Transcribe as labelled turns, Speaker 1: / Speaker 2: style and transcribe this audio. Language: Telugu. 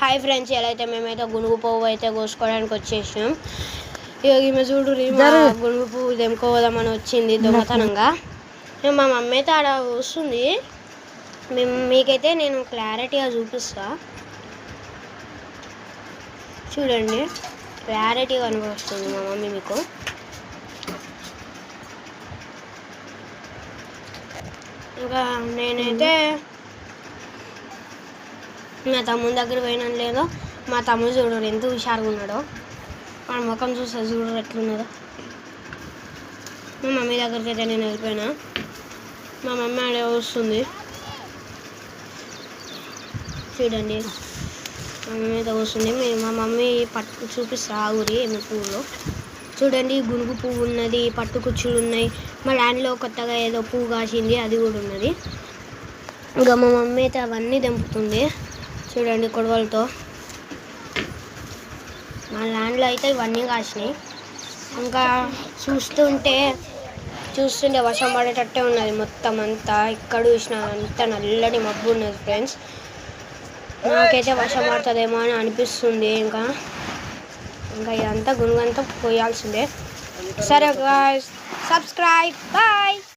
Speaker 1: హాయ్ ఫ్రెండ్స్ ఎలా అయితే మేమైతే గునుగు పువ్వు అయితే కోసుకోవడానికి వచ్చేసినాం. ఇక ఈమె చూడు గునుగు పువ్వు తెంపుకోదామని వచ్చింది దొంగతనంగా. మా మమ్మీ అయితే ఆడ వస్తుంది. మేము మీకైతే నేను క్లారిటీగా చూపిస్తా. చూడండి క్లారిటీగా కనిపిస్తుంది మా మమ్మీ మీకు. ఇంకా నేనైతే మా తమ్ముని దగ్గర పోయినా లేదో మా తమ్ముడు చూడరు ఎంత హుషారుగా ఉన్నాడో. వాడి ముఖం చూస్తే చూడరు ఎట్లున్నదో. మా మమ్మీ దగ్గరికి అయితే నేను వెళ్ళిపోయినా. మా మమ్మీ ఆడే వస్తుంది. చూడండి. మా మమ్మీ అయితే వస్తుంది. మా మమ్మీ పట్టు చూపిస్తా ఊరి ఏమి పువ్వులు. చూడండి గునుగు పువ్వు ఉన్నది పట్టు కుచ్చులు ఉన్నాయి. మా ల్యాండ్లో కొత్తగా ఏదో పువ్వు కాసింది అది కూడా ఉన్నది. ఇంకా మా మమ్మీ అయితే అవన్నీ తెంపుతుంది. చూడండి కొడవలతో. మా ల్యాండ్లో అయితే ఇవన్నీ కాసినాయి. ఇంకా చూస్తుంటే చూస్తుంటే వర్షం పడేటట్టే ఉన్నది మొత్తం అంతా. ఇక్కడ చూసిన అంతా నల్లటి మబ్బు ఉన్నది ఫ్రెండ్స్. నాకైతే వర్షం పడుతుందేమో అని అనిపిస్తుంది ఇంకా. ఇంకా ఇదంతా గునుగంతా పోయాల్సిందే. సరే సబ్స్క్రైబ్ బాయ్